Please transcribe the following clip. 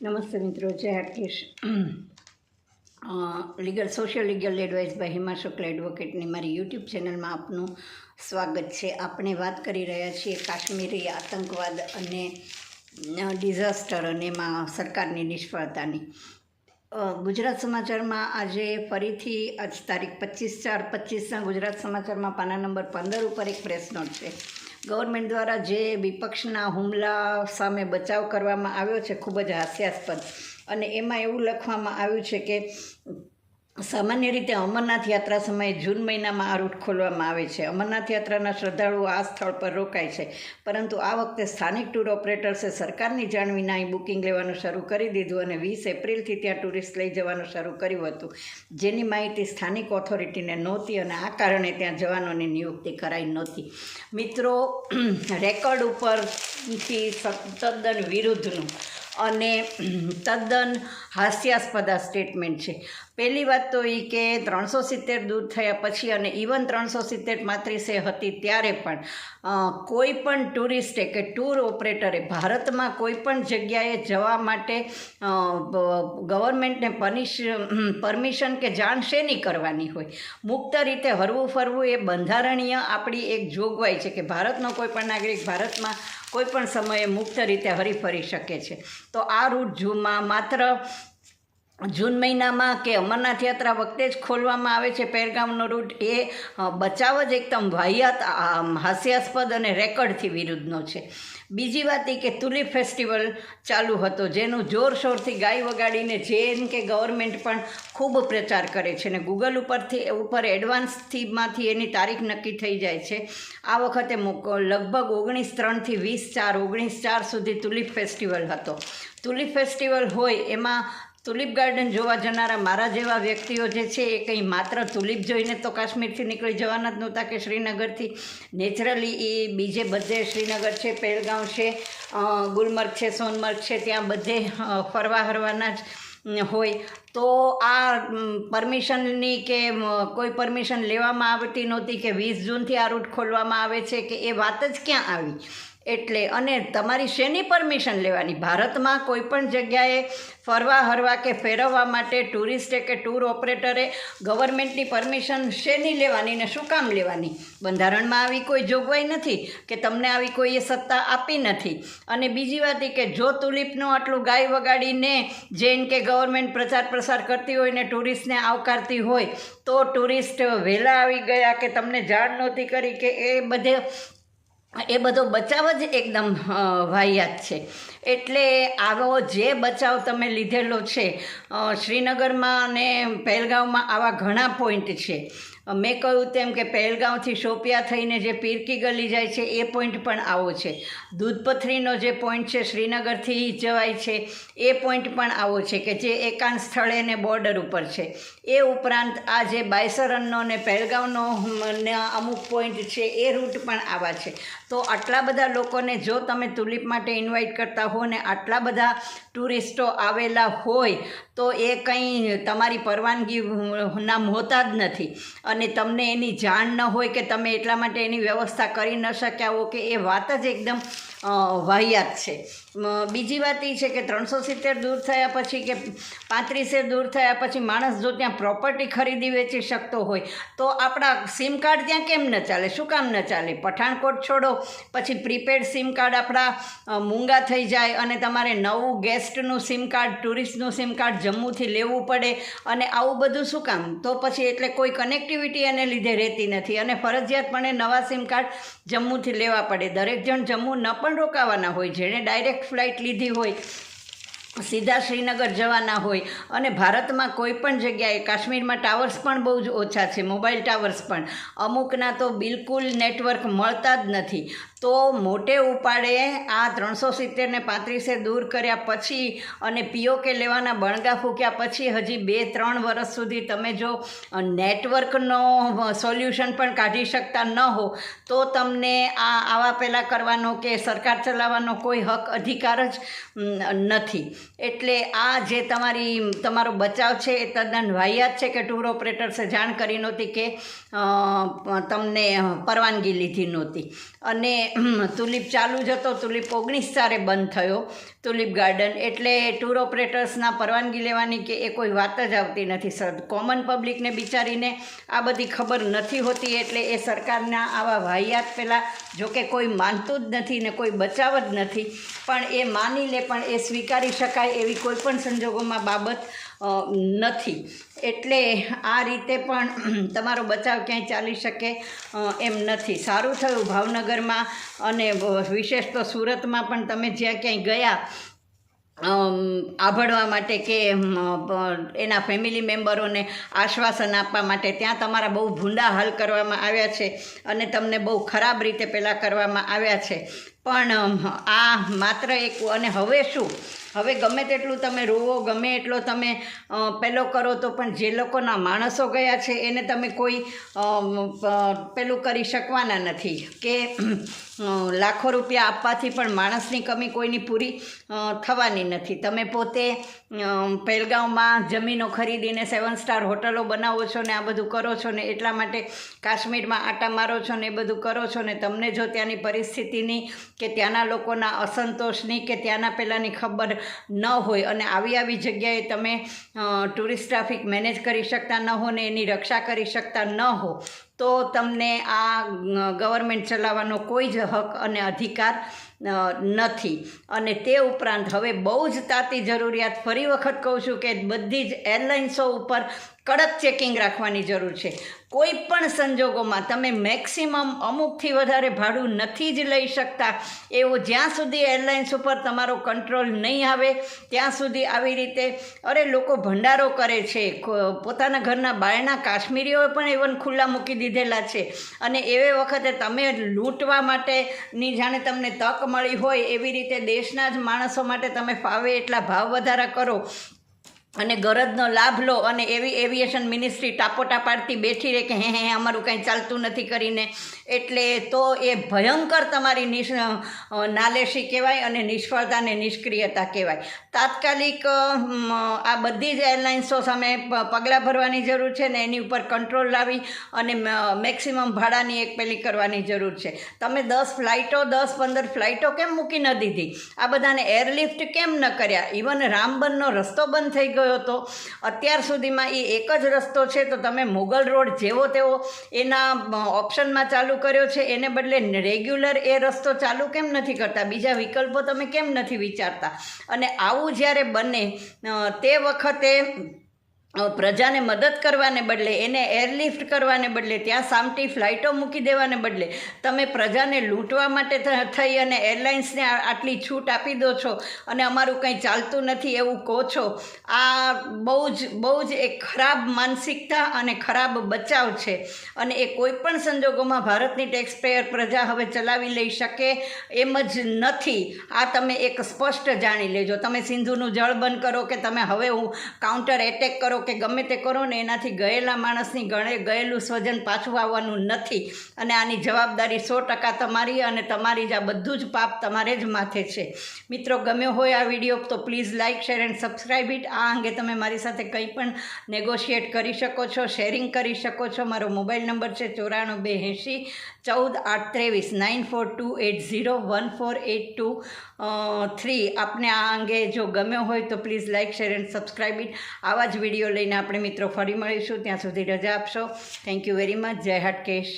નમસ્તે મિત્રો, જય Hatkesh legal social legal advice by Hima Shukla એડવોકેટની મારી યુટ્યુબ ચેનલમાં આપનું સ્વાગત છે. આપણે વાત કરી રહ્યા છીએ કાશ્મીરી આતંકવાદ અને ડિઝાસ્ટર અને એમાં સરકારની નિષ્ફળતાની. ગુજરાત સમાચારમાં આજે ફરીથી, આજ તારીખ પચીસ ચાર પચીસના ગુજરાત સમાચારમાં પાના નંબર પંદર ઉપર એક પ્રેસ નોટ છે. ગવર્મેન્ટ દ્વારા જે વિપક્ષના હુમલા સામે બચાવ કરવામાં આવ્યો છે, ખૂબ જ હાસ્યાસ્પદ. અને એમાં એવું લખવામાં આવ્યું છે કે સામાન્ય રીતે અમરનાથ યાત્રા સમયે જૂન મહિનામાં આ રૂટ ખોલવામાં આવે છે. અમરનાથ યાત્રાના શ્રદ્ધાળુઓ આ સ્થળ પર રોકાય છે. પરંતુ આ વખતે સ્થાનિક ટૂર ઓપરેટર્સે સરકારની જાણ વિના અહીં બુકિંગ લેવાનું શરૂ કરી દીધું અને વીસ એપ્રિલથી ત્યાં ટુરિસ્ટ લઈ જવાનું શરૂ કર્યું હતું. જેની માહિતી સ્થાનિક ઓથોરિટીને નહોતી અને આ કારણે ત્યાં જવાનોની નિયુક્તિ કરાઈ નહોતી. મિત્રો, રેકોર્ડ ઉપરથી તદ્દન વિરુદ્ધનું અને તદ્દન હાસ્યાસ્પદ સ્ટેટમેન્ટ છે. પહેલી વાત તો એ કે ત્રણસો સિત્તેર દૂર થયા પછી અને ઇવન ત્રણસો સિત્તેર માત્રીસે હતી ત્યારે પણ કોઈ પણ ટુરિસ્ટે કે ટૂર ઓપરેટરે ભારતમાં કોઈ પણ જગ્યાએ જવા માટે ગવર્મેન્ટને પનિશ, પરમિશન કે જાણ શેની કરવાની હોય? મુક્ત રીતે હરવું ફરવું એ બંધારણીય આપણી એક જોગવાઈ છે કે ભારતનો કોઈ પણ નાગરિક ભારતમાં કોઈ પણ સમયે મુક્ત રીતે હરીફરી શકે છે. તો આ રૂટ ઝૂમાં માત્ર જૂન મહિનામાં કે અમરનાથ યાત્રા વખતે જ ખોલવામાં આવે છે પહેરગામનો રૂટ, એ બચાવ જ એકદમ વાહિયાત હાસ્યાસ્પદ અને રેકર્ડથી વિરુદ્ધનો છે. બીજી વાત એ કે તુલિપ ફેસ્ટિવલ ચાલુ હતો, જેનું જોરશોરથી ગાય વગાડીને જેન કે ગવર્મેન્ટ પણ ખૂબ પ્રચાર કરે છે ને ગૂગલ ઉપરથી, ઉપર એડવાન્સથીમાંથી એની તારીખ નક્કી થઈ જાય છે. આ વખતે લગભગ ઓગણીસ ત્રણથી વીસ ચાર, ઓગણીસ ચાર સુધી તુલિપ ફેસ્ટિવલ હતો. તુલિપ ફેસ્ટિવલ હોય એમાં તુલિપ ગાર્ડન જોવા જનારા મારા જેવા વ્યક્તિઓ જે છે, એ કંઈ માત્ર તુલિપ જોઈને તો કાશ્મીરથી નીકળી જવાના જ નહોતા કે શ્રીનગરથી. નેચરલી એ બીજે બધે શ્રીનગર છે પહેલગાંવ છે ગુલમર્ગ છે, સોનમર્ગ છે, ત્યાં બધે ફરવા હરવાના જ હોય. તો આ પરમિશનની કે કોઈ પરમિશન લેવામાં આવતી નહોતી કે વીસ જૂનથી આ રૂટ ખોલવામાં આવે છે કે એ વાત જ ક્યાં આવી? એટલે અને તમારી શેની પરમિશન લેવાની? ભારતમાં કોઈ પણ જગ્યાએ ફરવા હરવા કે ફેરવવા માટે ટુરિસ્ટે કે ટૂર ઓપરેટરે ગવર્મેન્ટની પરમિશન શેની લેવાની ને શું કામ લેવાની? બંધારણમાં આવી કોઈ જોગવાઈ નથી કે તમને આવી કોઈએ સત્તા આપી નથી? અને બીજી વાત એ કે જો તુલિપનું આટલું ગાય વગાડીને જૈન કે ગવર્મેન્ટ પ્રચાર પ્રસાર કરતી હોય ને ટુરિસ્ટને આવકારતી હોય, તો ટુરિસ્ટ વહેલા આવી ગયા કે તમને જાણ નહોતી કરી કે એ બધે એ બધો બચાવ જ એકદમ વાહિયાત છે. એટલે આવો જે બચાવ તમે લીધેલો છે શ્રીનગરમાં અને પહેલગાંવમાં આવા ઘણા પોઈન્ટ છે. મેં કહ્યું તેમ કે પહેલગાંવથી શોપિયા થઈને જે પીરકી ગલી જાય છે, એ પોઈન્ટ પણ આવો છે. દૂધપથરીનો જે પોઈન્ટ છે, શ્રીનગરથી જવાય છે, એ પોઈન્ટ પણ આવો છે કે જે એકાંત સ્થળે ને બોર્ડર ઉપર છે. એ ઉપરાંત આ જે બાયસરનનો ને પહેલગાંવનો અમુક પોઈન્ટ છે, એ રૂટ પણ આવા છે. તો આટલા બધા લોકોને જો તમે તુલિપ માટે ઇન્વાઇટ કરતા હો ને આટલા બધા ટુરિસ્ટો આવેલા હોય, તો એ કંઈ તમારી પરવાનગી ના હોતા જ નથી. અને તમને એની જાણ ન હોય કે તમે એટલા માટે એની વ્યવસ્થા કરી ન શક્યા હો કે એ વાત જ એકદમ વાહિયાત છે. બીજી વાત એ છે કે ત્રણસો સિત્તેર દૂર થયા પછી કે પાંત્રીસે દૂર થયા પછી માણસ જો ત્યાં પ્રોપર્ટી ખરીદી વેચી શકતો હોય, તો આપણા સિમ કાર્ડ ત્યાં કેમ ન ચાલે? શું કામ ન ચાલે? પઠાણકોટ છોડો પછી પ્રીપેડ સિમ કાર્ડ આપણા મૂંગા થઈ જાય અને તમારે નવું ગેસ્ટનું સિમ કાર્ડ ટુરિસ્ટનું સિમ કાર્ડ જમ્મુથી લેવું પડે અને આવું બધું શું કામ? તો પછી એટલે કોઈ કનેક્ટિવિટી એને લીધે રહેતી નથી અને ફરજિયાતપણે નવા સિમ કાર્ડ જમ્મુથી લેવા પડે. દરેક જણ જમ્મુ ન પણ રોકાવાના હોય. જેણે ડાયરેક્ટ ફ્લાઇટ લીધી હોય સીધા શ્રીનગર જવાના હોય. અને ભારતમાં કોઈ પણ જગ્યાએ, કાશ્મીરમાં ટાવર્સ પણ બહુ જ ઓછા છે મોબાઈલ ટાવર્સ પણ. અમુકના તો બિલકુલ નેટવર્ક મળતા જ નથી. તો મોટે ઉપાડે આ ત્રણસો સિત્તેરને પાંત્રીસે દૂર કર્યા પછી અને પીઓકે લેવાના બણગા ફૂક્યા પછી હજી બે, ત્રણ વર્ષ સુધી તમે જો નેટવર્કનો સોલ્યુશન પણ કાઢી શકતા ન હો, તો તમને આ, આવા પહેલાં કરવાનો કે સરકાર ચલાવવાનો કોઈ હક, અધિકાર જ નથી. એટલે આ જે તમારી, તમારો બચાવ છે એ તદ્દન વાહિયાત છે કે ટૂર ઓપરેટર્સે જાણ કરી નહોતી કે તમને પરવાનગી લીધી નહોતી. અને તુલિપ ચાલુ જ હતો. તુલિપ ઓગણીસ તારે બંધ થયો. તુલિપ ગાર્ડન એટલે ટૂર ઓપરેટર્સના પરવાનગી લેવાની કે એ કોઈ વાત જ આવતી નથી. સર કોમન પબ્લિકને બિચારીને આ બધી ખબર નથી હોતી એટલે એ સરકારના આવા વાહિયાત પહેલાં જોકે કોઈ માનતું જ નથી ને કોઈ બચાવ જ નથી. પણ એ માની લે પણ એ સ્વીકારી શકાય એવી કોઈ પણ સંજોગોમાં બાબત નથી. એટલે આ રીતે પણ તમારો બચાવ ક્યાંય ચાલી શકે એમ નથી. સારું થયું ભાવનગરમાં અને વિશેષ તો સુરતમાં પણ તમે જ્યાં ક્યાંય ગયા આભળવા માટે કે એના ફેમિલી મેમ્બરોને આશ્વાસન આપવા માટે ત્યાં તમારા બહુ ભૂંડા હલ કરવામાં આવ્યા છે અને તમને બહુ ખરાબ રીતે પહેલાં કરવામાં આવ્યા છે. પણ આ માત્ર એક અને હવે શું? હવે ગમે તેટલું તમે રોવો, ગમે એટલો તમે પેલો કરો તો પણ જે લોકોના માણસો ગયા છે, એને તમે કોઈ પેલું કરી શકવાના નથી કે લાખો રૂપિયા આપવાથી પણ માણસની કમી કોઈની પૂરી થવાની નથી. તમે પોતે પહેલગાંવમાં જમીનો ખરીદીને સેવન સ્ટાર હોટલો બનાવો છો ને આ બધું કરો છો ને એટલા માટે કાશ્મીરમાં આટા મારો છો ને એ બધું કરો છો ને તમને જો ત્યાંની પરિસ્થિતિની કે ત્યાંના લોકોના અસંતોષની કે ત્યાંના પહેલાંની ખબર ન હોય અને આવી આવી જગ્યાએ તમે ટુરિસ્ટ ટ્રાફિક મેનેજ કરી શકતા ન હો ને એની રક્ષા કરી શકતા ન હો તો તમને આ ગવર્મેન્ટ ચલાવવાનો કોઈ જ હક અને અધિકાર નથી. અને તે ઉપરાંત હવે બહુ જ તાતી જરૂરિયાત ફરી વખત કહું છું કે બધી જ એરલાઇન્સો ઉપર કડક ચેકિંગ રાખવાની જરૂર છે. કોઈ પણ સંજોગોમાં તમે મેક્સિમમ અમુકથી વધારે ભાડું નથી જ લઈ શકતા. એવો જ્યાં સુધી એરલાઇન્સ ઉપર તમારો કંટ્રોલ નહીં આવે, ત્યાં સુધી આવી રીતે, અરે લોકો ભંડારો કરે છે. પોતાના ઘરના બાયણા કાશ્મીરીઓએ પણ ઇવન ખુલ્લા મૂકી દીધેલા છે. અને એવે વખતે તમે લૂંટવા માટેની જાણે તમને તક મળી હોય એવી રીતે દેશના જ માણસો માટે તમે ફાવે એટલા ભાવ વધારા કરો. અને ગરજનો લાભ લો અને એવી એવિએશન મિનિસ્ટ્રી ટાપોટા પાડતી બેઠી રહે કે હે હે અમારું કાંઈ ચાલતું નથી કરીને. એટલે તો એ ભયંકર તમારી નિશ નાલેશી કહેવાય અને નિષ્ફળતા અને નિષ્ક્રિયતા કહેવાય. તાત્કાલિક આ બધી જ એરલાઇન્સો સામે પગલાં ભરવાની જરૂર છે ને એની ઉપર કંટ્રોલ લાવી અને મેક્સિમમ ભાડાની એક પેલી કરવાની જરૂર છે. તમે દસ ફ્લાઇટો દસ, પંદર ફ્લાઇટો કેમ મૂકી ન દીધી? આ બધાને એરલિફ્ટ કેમ ન કર્યા? ઇવન રામબનનો રસ્તો બંધ થઈ ગયો હતો. અત્યાર સુધીમાં એ એક જ રસ્તો છે, તો તમે મુગલ રોડ જેવો તેવો એના ઓપ્શનમાં ચાલુ કર્યો છે. એને બદલે રેગ્યુલર એ રસ્તો ચાલુ કેમ નથી કરતા? બીજા વિકલ્પો તમે કેમ નથી વિચારતા? અને આવું જ્યારે બને તે વખતે પ્રજાને મદદ કરવાને બદલે, એને એરલિફ્ટ કરવાને બદલે, ત્યાં સામટી ફ્લાઇટો મૂકી દેવાને બદલે, તમે પ્રજાને લૂંટવા માટે થઈ અને એરલાઇન્સને આટલી છૂટ આપી દો છો અને અમારું કંઈ ચાલતું નથી એવું કહો છો, આ બહુ જ બહુ જ એક ખરાબ માનસિકતા અને ખરાબ બચાવ છે. અને એ કોઈ પણ સંજોગોમાં ભારતની ટેક્સપેયર પ્રજા હવે ચલાવી લઈ શકે એમ જ નથી. આ તમે એક સ્પષ્ટ જાણી લેજો. તમે સિંધુનું જળ બંધ કરો કે તમે હવે હું કાઉન્ટર એટેક કરો કે ગમે તે કરો ને એનાથી ગયેલા માણસની ગણે ગયેલું સ્વજન પાછું આવવાનું નથી. અને આની જવાબદારી સો ટકા તમારી અને તમારી જ આ બધું જ પાપ તમારે જ માથે છે. મિત્રો, ગમ્યો હોય આ વીડિયો તો please like share and subscribe it. આ અંગે તમે મારી સાથે કંઈ પણ નેગોશિએટ કરી શકો છો, શેરિંગ કરી શકો છો, મારો મોબાઈલ નંબર છે ચોરાણું બે એંશી ચૌદ આઠ ત્રેવીસ nine four two eight zero one four eight two three. આપને આ અંગે જો ગમ્યો હોય તો please like share and subscribe it. આવા જ વીડિયો લઈને આપણે મિત્રો ફરી મળીશું. ત્યાં સુધી રજા આપશો. થેન્ક યુ વેરી મચ જય હાટકેશ